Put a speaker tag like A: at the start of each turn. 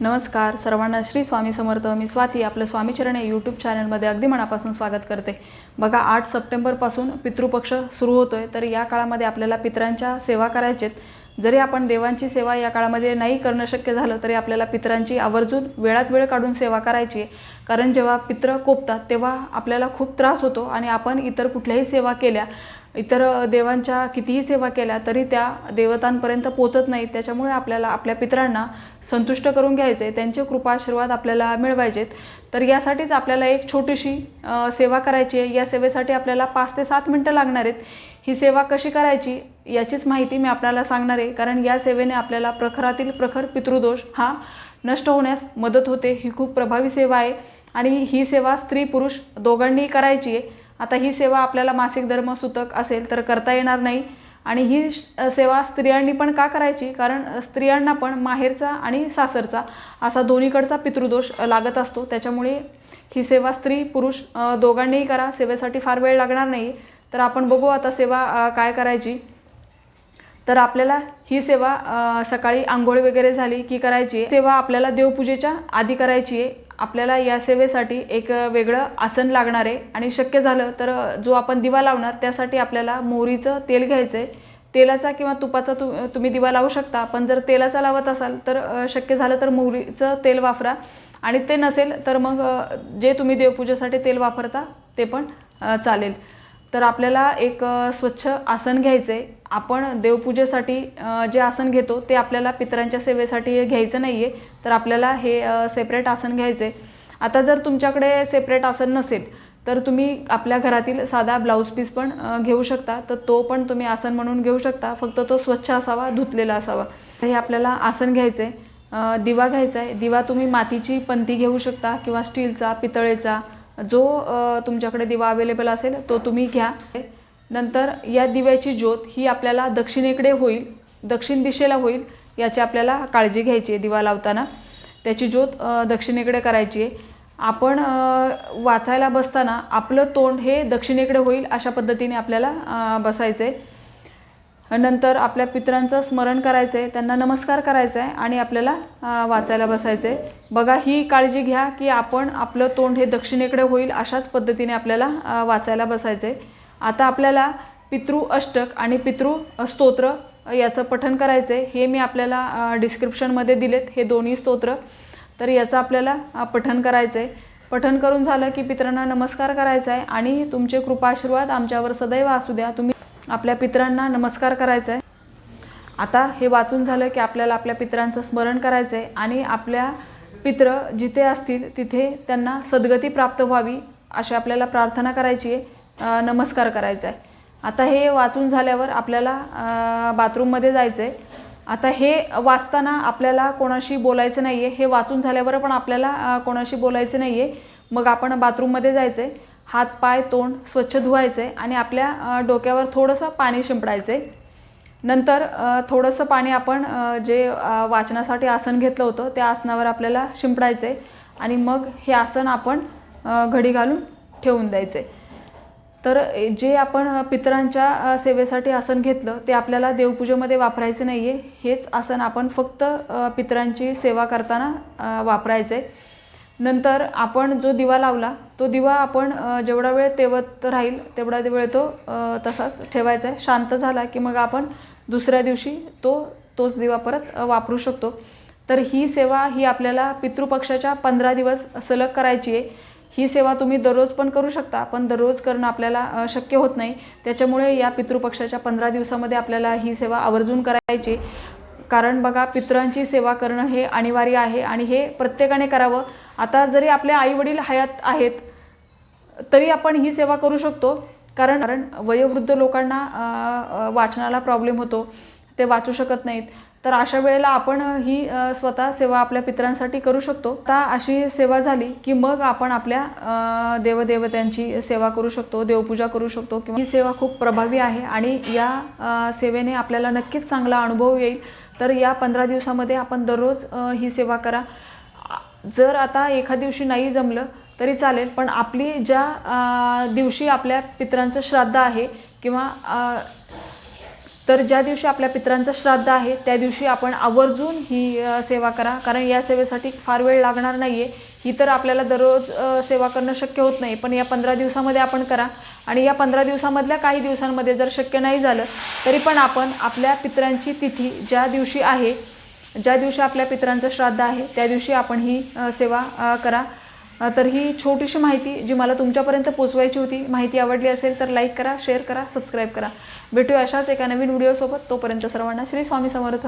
A: नमस्कार. सर्वांना श्री स्वामी समर्थ मी स्वाती आपलं स्वामीचरण या यूट्यूब चॅनलमध्ये अगदी मनापासून स्वागत करते. बघा आठ सप्टेंबरपासून पितृपक्ष सुरू होतो आहे तर या काळामध्ये आपल्याला पितरांच्या सेवा करायचेत. जरी आपण देवांची सेवा या काळामध्ये नाही करणं शक्य झालं तरी आपल्याला पितरांची आवर्जून वेळात वेळ काढून सेवा करायची आहे. कारण जेव्हा पित्र कोपतात तेव्हा आपल्याला खूप त्रास होतो आणि आपण इतर कुठल्याही सेवा केल्या इतर देवांच्या कितीही सेवा केल्या तरी त्या देवतांपर्यंत पोचत नाहीत. त्याच्यामुळे आपल्याला आपल्या पितरांना संतुष्ट करून घ्यायचे त्यांचे कृपाशीर्वाद आपल्याला मिळवायचेत. तर यासाठीच आपल्याला एक छोटीशी सेवा करायची आहे. या सेवेसाठी आपल्याला पाच ते सात मिनटं लागणार आहेत. ही सेवा कशी करायची याचीच माहिती मी आपल्याला सांगणार आहे. कारण या सेवेने आपल्याला प्रखरातील प्रखर पितृदोष हा नष्ट होण्यास मदत होते. ही खूप प्रभावी सेवा आहे. आणि ही सेवा स्त्री पुरुष दोघांनीही करायची आहे. आता ही सेवा आपल्याला मासिक धर्म सुतक असेल तर करता येणार नाही. आणि ही श- सेवा स्त्रियांनी पण का करायची? कारण स्त्रियांना पण माहेरचा आणि सासरचा असा दोन्हीकडचा पितृदोष लागत असतो. त्याच्यामुळे ही सेवा स्त्री पुरुष दोघांनीही करा. सेवेसाठी फार वेळ लागणार नाही. तर आपण बघू आता सेवा काय करायची. तर आपल्याला ही सेवा सकाळी आंघोळ वगैरे झाली की करायची आहे. सेवा आपल्याला देवपूजेच्या आधी करायची आहे. आपल्याला या सेवेसाठी एक वेगळं आसन लागणार आहे. आणि शक्य झालं तर जो आपण दिवा लावणार त्यासाठी आपल्याला मोहरीचं तेल घ्यायचं आहे तेलाचा किंवा तुपाचा तु तुम्ही दिवा लावू शकता. पण जर तेलाचा लावत असाल तर शक्य झालं तर मोहरीचं तेल वापरा. आणि ते नसेल तर मग जे तुम्ही देवपूजेसाठी तेल वापरता ते पण चालेल. तर आपल्याला एक स्वच्छ आसन घ्यायचं आहे आपण देवपूजेसाठी जे आसन घेतो ते आपल्याला पितरांच्या सेवेसाठी घ्यायचं नाही आहे तर आपल्याला हे सेपरेट आसन घ्यायचं आहे आता जर तुमच्याकडे सेपरेट आसन नसेल तर तुम्ही आपल्या घरातील साधा ब्लाऊज पीस पण घेऊ शकता. तर तो पण तुम्ही आसन म्हणून घेऊ शकता. फक्त तो स्वच्छ असावा धुतलेला असावा. तर हे आपल्याला आसन घ्यायचं आहे दिवा घ्यायचा आहे दिवा तुम्ही मातीची पंती घेऊ शकता किंवा स्टीलचा पितळेचा. जो तुमच्याकडे दिवा अवेलेबल असेल तो तुम्ही घ्या. नंतर या दिव्याची ज्योत ही आपल्याला दक्षिणेकडे होईल दक्षिण दिशेला होईल याची आपल्याला काळजी घ्यायची आहे दिवा लावताना. त्याची ज्योत दक्षिणेकडे करायची आहे. आपण वाचायला बसताना आपलं तोंड हे दक्षिणेकडे होईल अशा पद्धतीने आपल्याला बसायचं आहे नंतर आपल्या पितरांचं स्मरण करायचं आहे त्यांना नमस्कार करायचा आहे आणि आपल्याला वाचायला बसायचं आहे बघा ही काळजी घ्या की आपण आपलं तोंड हे दक्षिणेकडे होईल अशाच पद्धतीने आपल्याला वाचायला बसायचं आहे आता आपल्याला पितृ अष्टक आणि पितृ स्तोत्र याचं पठन करायचं आहे हे मी आपल्याला डिस्क्रिप्शनमध्ये दिलेत. हे दोन्ही स्तोत्र. तर याचं आपल्याला पठन करायचं आहे पठन करून झालं की पितरांना नमस्कार करायचा आहे आणि तुमचे कृपाशीर्वाद आमच्यावर सदैव असू द्या. तुम्ही आपल्या पित्रांना नमस्कार करायचा आहे आता हे वाचून झालं की आपल्याला आपल्या पित्रांचं स्मरण करायचं आहे आणि आपल्या पित्र जिथे असतील तिथे त्यांना सद्गती प्राप्त व्हावी अशी आपल्याला प्रार्थना करायची आहे. नमस्कार करायचा आहे आता हे वाचून झाल्यावर आपल्याला बाथरूममध्ये जायचं आहे आता हे वाचताना आपल्याला कोणाशी बोलायचं नाही आहे हे वाचून झाल्यावर पण आपल्याला कोणाशी बोलायचं नाही आहे मग आपण बाथरूममध्ये जायचं आहे हात पाय तोंड स्वच्छ धुवायचे आणि आपल्या डोक्यावर थोडंसं पाणी शिंपडायचं. आहे नंतर थोडंसं पाणी आपण जे वाचनासाठी आसन घेतलं होतं त्या आसनावर आपल्याला शिंपडायचं आहे आणि मग हे आसन आपण घडी घालून ठेवून द्यायचे. तर जे आपण पितरांच्या सेवेसाठी आसन घेतलं ते आपल्याला देवपूजेमध्ये वापरायचे नाही आहे हेच आसन आपण फक्त पितरांची सेवा करताना वापरायचे वापरायचं. आहे नंतर आपण जो दिवा लावला तो दिवा आपण जेवढा वेळ तेवत राहील तेवढा वेळ तो तसाच ठेवायचा आहे. शांत झाला की मग आपण दुसऱ्या दिवशी तो तोच दिवा परत वापरू शकतो. तर ही सेवा ही आपल्याला पितृपक्षाच्या पंधरा दिवस सलग करायची आहे. ही सेवा तुम्ही दररोज पण करू शकता पण दररोज करणं आपल्याला शक्य होत नाही. त्याच्यामुळे या पितृपक्षाच्या पंधरा दिवसामध्ये आपल्याला ही सेवा आवर्जून करायची कारण बघा पितरांची सेवा करणं हे अनिवार्य आहे आणि हे प्रत्येकाने करावं. आता जरी आपले आईवडील हयात आहेत तरी आपण ही सेवा करू शकतो. कारण कारण वयोवृद्ध लोकांना वाचनाला प्रॉब्लेम होतो. ते वाचू शकत नाहीत. तर अशा वेळेला आपण ही स्वतः सेवा आपल्या पितरांसाठी करू शकतो. आता अशी सेवा झाली की मग आपण आपल्या देवदेवत्यांची देवदेवतांची सेवा करू शकतो देवपूजा करू शकतो. किंवा ही सेवा खूप प्रभावी आहे आणि या सेवेने आपल्याला नक्कीच चांगला अनुभव येईल. तर या पंधरा दिवसामध्ये आपण दररोज ही सेवा करा. जर आता एका दिवशी नाही जमलं तरी चालेल पण आपली ज्या दिवशी आपल्या पितरांचं श्राद्ध आहे किंवा तर ज्या दिवशी आपल्या पित्रांचं श्राद्ध आहे त्या दिवशी आपण आवर्जून ही सेवा करा. कारण या सेवेसाठी फार वेळ लागणार नाही आहे ही तर आपल्याला दररोज सेवा करणं शक्य होत नाही पण या पंधरा दिवसामध्ये आपण करा. आणि या पंधरा दिवसामधल्या काही दिवसांमध्ये जर शक्य नाही झालं तरी पण आपण आपल्या पित्रांची तिथी ज्या दिवशी आहे ज्या दिवशी आपल्या पित्रांचं श्राद्ध आहे त्या दिवशी आपण ही सेवा करा. तर ही छोटीशी माहिती जी मला तुमच्यापर्यंत पोचवायची होती माहिती आवडली असेल तर लाईक करा शेअर करा सबस्क्राईब करा. भेटूया अशाच एका नवीन व्हिडिओसोबत तोपर्यंत सर्वांना श्री स्वामी समर्थ.